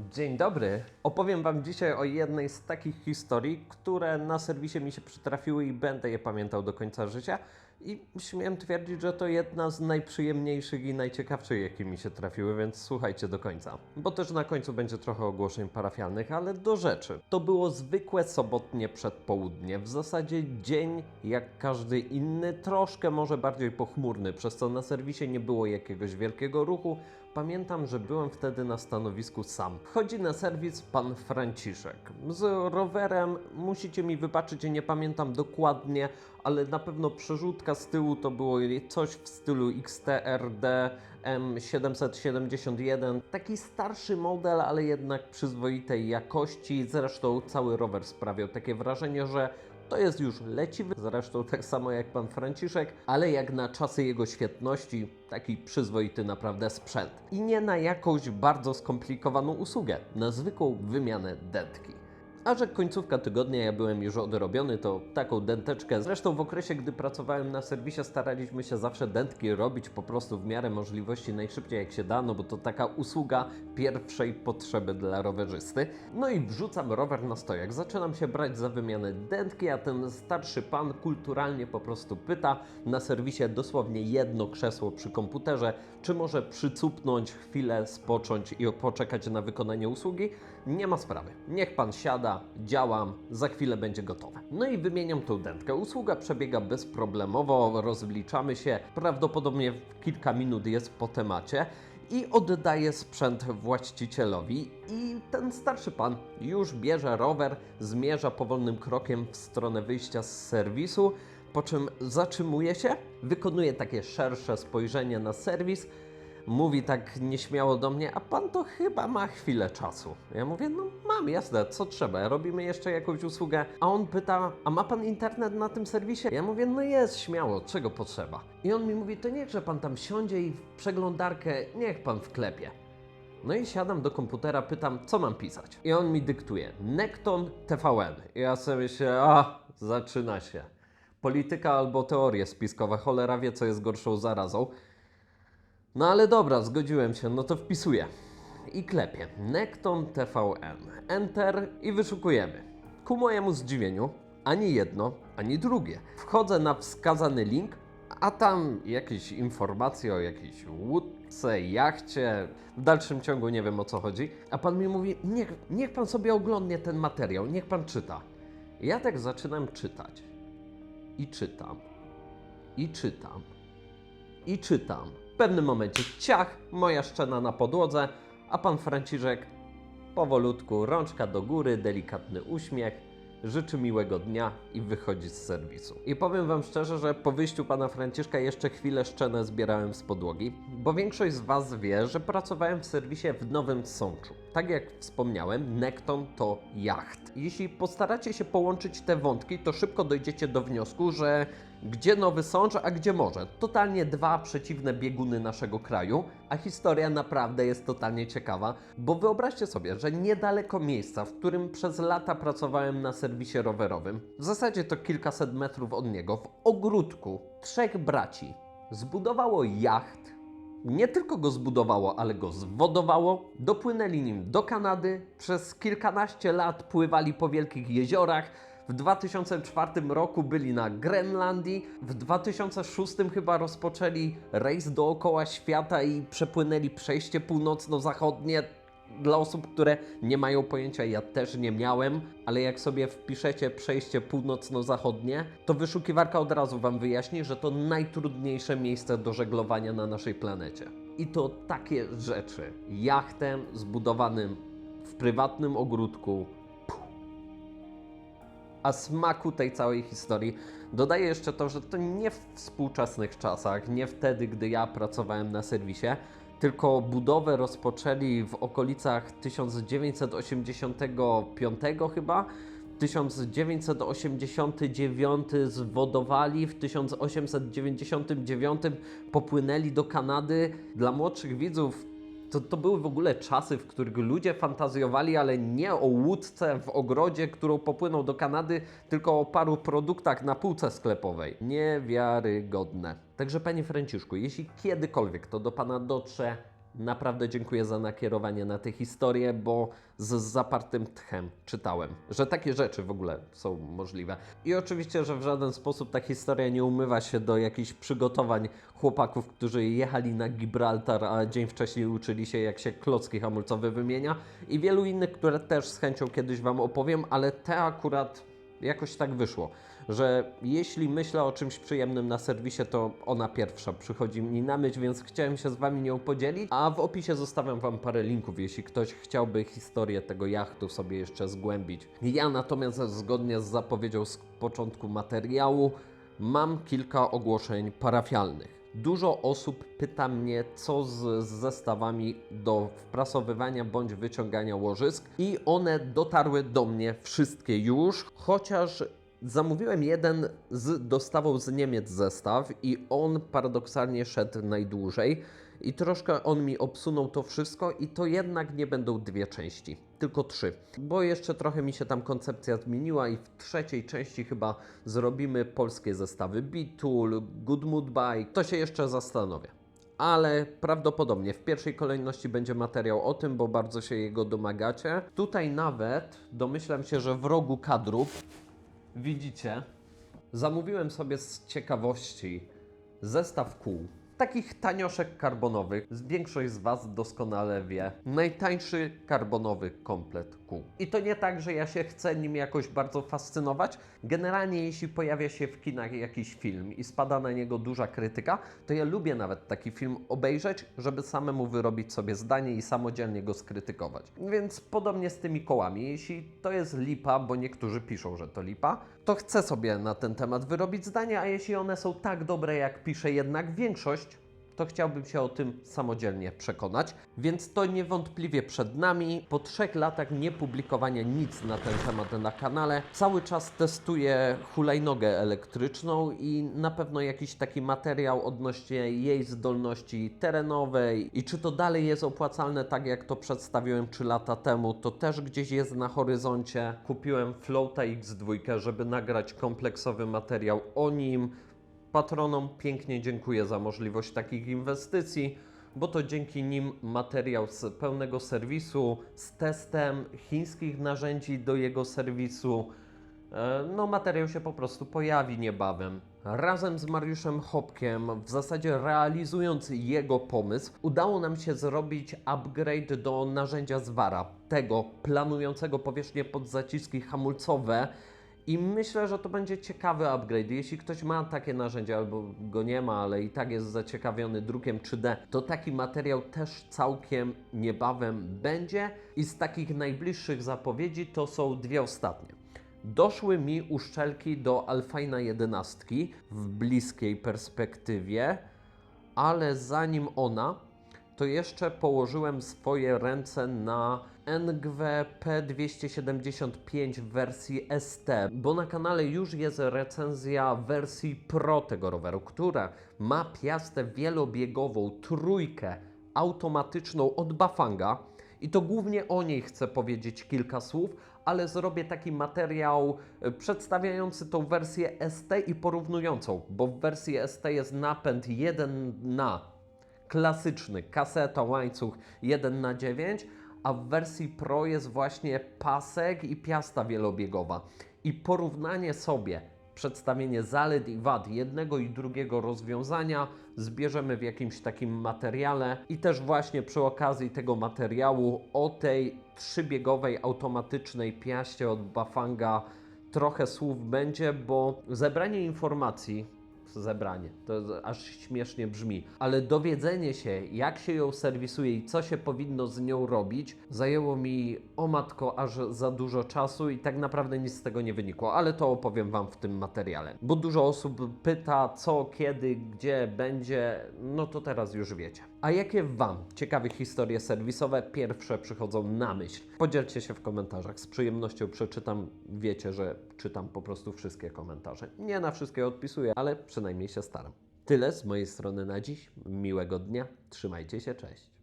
Dzień dobry. Opowiem Wam dzisiaj o jednej z takich historii, które na serwisie mi się przytrafiły i będę je pamiętał do końca życia. I śmiem twierdzić, że to jedna z najprzyjemniejszych i najciekawszych, jakie mi się trafiły, więc słuchajcie do końca. Bo też na końcu będzie trochę ogłoszeń parafialnych, ale do rzeczy. To było zwykłe sobotnie przedpołudnie, w zasadzie dzień jak każdy inny, troszkę może bardziej pochmurny, przez co na serwisie nie było jakiegoś wielkiego ruchu. Pamiętam, że byłem wtedy na stanowisku sam. Wchodzi na serwis pan Franciszek. Z rowerem, musicie mi wybaczyć, nie pamiętam dokładnie, ale na pewno przerzutka z tyłu to było coś w stylu XTRD M771. Taki starszy model, ale jednak przyzwoitej jakości. Zresztą cały rower sprawiał takie wrażenie, że to jest już leciwy, zresztą tak samo jak pan Franciszek, ale jak na czasy jego świetności, taki przyzwoity naprawdę sprzęt. I nie na jakąś bardzo skomplikowaną usługę, na zwykłą wymianę dętki. A że końcówka tygodnia ja byłem już odrobiony, to taką dęteczkę. Zresztą w okresie, gdy pracowałem na serwisie, staraliśmy się zawsze dętki robić po prostu w miarę możliwości najszybciej jak się da, no bo to taka usługa pierwszej potrzeby dla rowerzysty. No i wrzucam rower na stojak, zaczynam się brać za wymianę dętki, a ten starszy pan kulturalnie po prostu pyta na serwisie dosłownie jedno krzesło przy komputerze, czy może przycupnąć chwilę, spocząć i poczekać na wykonanie usługi. Nie ma sprawy. Niech pan siada, działam, za chwilę będzie gotowe. No i wymieniam tą dętkę. Usługa przebiega bezproblemowo, rozliczamy się, prawdopodobnie w kilka minut jest po temacie i oddaję sprzęt właścicielowi i ten starszy pan już bierze rower, zmierza powolnym krokiem w stronę wyjścia z serwisu, po czym zatrzymuje się, wykonuje takie szersze spojrzenie na serwis, mówi tak nieśmiało do mnie, a pan to chyba ma chwilę czasu. Ja mówię, no mam, jasne, co trzeba, robimy jeszcze jakąś usługę. A on pyta, a ma pan internet na tym serwisie? Ja mówię, no jest, śmiało, czego potrzeba? I on mi mówi, to niechże pan tam siądzie i w przeglądarkę niech pan wklepie. No i siadam do komputera, pytam, co mam pisać. I on mi dyktuje, Nekton TVN. I ja sobie myślę, a, zaczyna się. Polityka albo teorie spiskowe, cholera wie, co jest gorszą zarazą. No ale dobra, zgodziłem się, no to wpisuję. I klepię. Nekton TVN. Enter i wyszukujemy. Ku mojemu zdziwieniu, ani jedno, ani drugie. Wchodzę na wskazany link, a tam jakieś informacje o jakiejś łódce, jachcie. W dalszym ciągu nie wiem o co chodzi. A pan mi mówi, niech, niech pan sobie oglądnie ten materiał, niech pan czyta. Ja tak zaczynam czytać. I czytam. I czytam i czytam. W pewnym momencie ciach, moja szczena na podłodze, a pan Franciszek powolutku, rączka do góry, delikatny uśmiech, życzy miłego dnia i wychodzi z serwisu. I powiem wam szczerze, że po wyjściu pana Franciszka jeszcze chwilę szczenę zbierałem z podłogi, bo większość z was wie, że pracowałem w serwisie w Nowym Sączu. Tak jak wspomniałem, Nekton to jacht. Jeśli postaracie się połączyć te wątki, to szybko dojdziecie do wniosku, że gdzie Nowy Sącz, a gdzie morze? Totalnie dwa przeciwne bieguny naszego kraju, a historia naprawdę jest totalnie ciekawa, bo wyobraźcie sobie, że niedaleko miejsca, w którym przez lata pracowałem na serwisie rowerowym, w zasadzie to kilkaset metrów od niego, w ogródku trzech braci zbudowało jacht, nie tylko go zbudowało, ale go zwodowało. Dopłynęli nim do Kanady. Przez kilkanaście lat pływali po wielkich jeziorach. W 2004 roku byli na Grenlandii. W 2006 chyba rozpoczęli rejs dookoła świata i przepłynęli przejście północno-zachodnie. Dla osób, które nie mają pojęcia, ja też nie miałem, ale jak sobie wpiszecie przejście północno-zachodnie, to wyszukiwarka od razu Wam wyjaśni, że to najtrudniejsze miejsce do żeglowania na naszej planecie. I to takie rzeczy. Jachtem zbudowanym w prywatnym ogródku. Puh. A smaku tej całej historii dodaję jeszcze to, że to nie w współczesnych czasach, nie wtedy, gdy ja pracowałem na serwisie, tylko budowę rozpoczęli w okolicach 1985 chyba. 1989 zwodowali, w 1899 popłynęli do Kanady. Dla młodszych widzów to, to były w ogóle czasy, w których ludzie fantazjowali, ale nie o łódce w ogrodzie, którą popłyną do Kanady, tylko o paru produktach na półce sklepowej. Niewiarygodne. Także panie Franciszku, jeśli kiedykolwiek to do pana dotrze, naprawdę dziękuję za nakierowanie na tę historię, bo z zapartym tchem czytałem, że takie rzeczy w ogóle są możliwe. I oczywiście, że w żaden sposób ta historia nie umywa się do jakichś przygotowań chłopaków, którzy jechali na Gibraltar, a dzień wcześniej uczyli się, jak się klocki hamulcowe wymienia i wielu innych, które też z chęcią kiedyś Wam opowiem, ale te akurat jakoś tak wyszło, że jeśli myślę o czymś przyjemnym na serwisie, to ona pierwsza przychodzi mi na myśl, więc chciałem się z Wami nią podzielić, a w opisie zostawiam Wam parę linków, jeśli ktoś chciałby historię tego jachtu sobie jeszcze zgłębić. Ja natomiast zgodnie z zapowiedzią z początku materiału mam kilka ogłoszeń parafialnych. Dużo osób pyta mnie, co z, z zestawami do wprasowywania bądź wyciągania łożysk, i one dotarły do mnie wszystkie już, chociaż zamówiłem jeden z dostawą z Niemiec zestaw i on paradoksalnie szedł najdłużej. I troszkę on mi obsunął to wszystko, i to jednak nie będą dwie części, tylko trzy. Bo jeszcze trochę mi się tam koncepcja zmieniła, i w trzeciej części chyba zrobimy polskie zestawy Bitul, Good Mood Bike. To się jeszcze zastanowię. Ale prawdopodobnie w pierwszej kolejności będzie materiał o tym, bo bardzo się jego domagacie. Tutaj nawet domyślam się, że w rogu kadrów widzicie, zamówiłem sobie z ciekawości zestaw kół. Takich tanioszek karbonowych, większość z Was doskonale wie. Najtańszy karbonowy komplet kół. I to nie tak, że ja się chcę nim jakoś bardzo fascynować. Generalnie, jeśli pojawia się w kinach jakiś film i spada na niego duża krytyka, to ja lubię nawet taki film obejrzeć, żeby samemu wyrobić sobie zdanie i samodzielnie go skrytykować. Więc podobnie z tymi kołami. Jeśli to jest lipa, bo niektórzy piszą, że to lipa, to chcę sobie na ten temat wyrobić zdanie, a jeśli one są tak dobre, jak pisze jednak większość, to chciałbym się o tym samodzielnie przekonać. Więc to niewątpliwie przed nami. Po trzech latach niepublikowania nic na ten temat na kanale, cały czas testuję hulajnogę elektryczną i na pewno jakiś taki materiał odnośnie jej zdolności terenowej i czy to dalej jest opłacalne, tak jak to przedstawiłem 3 lata temu, to też gdzieś jest na horyzoncie. Kupiłem Floata X2, żeby nagrać kompleksowy materiał o nim. Patronom pięknie dziękuję za możliwość takich inwestycji, bo to dzięki nim materiał z pełnego serwisu, z testem chińskich narzędzi do jego serwisu, e, no materiał się po prostu pojawi niebawem. Razem z Mariuszem Hopkiem, w zasadzie realizując jego pomysł, udało nam się zrobić upgrade do narzędzia Zwara, tego planującego powierzchnię pod zaciski hamulcowe, i myślę, że to będzie ciekawy upgrade. Jeśli ktoś ma takie narzędzie albo go nie ma, ale i tak jest zaciekawiony drukiem 3D, to taki materiał też całkiem niebawem będzie. I z takich najbliższych zapowiedzi to są dwie ostatnie. Doszły mi uszczelki do Alfina 11 w bliskiej perspektywie, ale zanim ona, to jeszcze położyłem swoje ręce na NGW P275 w wersji ST, bo na kanale już jest recenzja wersji Pro tego roweru, która ma piastę wielobiegową, trójkę automatyczną od Bafanga. I to głównie o niej chcę powiedzieć kilka słów, ale zrobię taki materiał e, przedstawiający tą wersję ST i porównującą, bo w wersji ST jest napęd 1 na klasyczny, kaseta, łańcuch 1 na 9, a w wersji Pro jest właśnie pasek i piasta wielobiegowa. I porównanie sobie, przedstawienie zalet i wad jednego i drugiego rozwiązania zbierzemy w jakimś takim materiale i też właśnie przy okazji tego materiału o tej trzybiegowej automatycznej piaście od Bafanga trochę słów będzie, bo zebranie informacji zebranie. To aż śmiesznie brzmi. Ale dowiedzenie się, jak się ją serwisuje i co się powinno z nią robić, zajęło mi o matko aż za dużo czasu i tak naprawdę nic z tego nie wynikło, ale to opowiem Wam w tym materiale. Bo dużo osób pyta, co, kiedy, gdzie będzie, no to teraz już wiecie. A jakie Wam ciekawe historie serwisowe pierwsze przychodzą na myśl? Podzielcie się w komentarzach. Z przyjemnością przeczytam. Wiecie, że czytam po prostu wszystkie komentarze. Nie na wszystkie odpisuję, ale przynajmniej się staram. Tyle z mojej strony na dziś. Miłego dnia. Trzymajcie się. Cześć.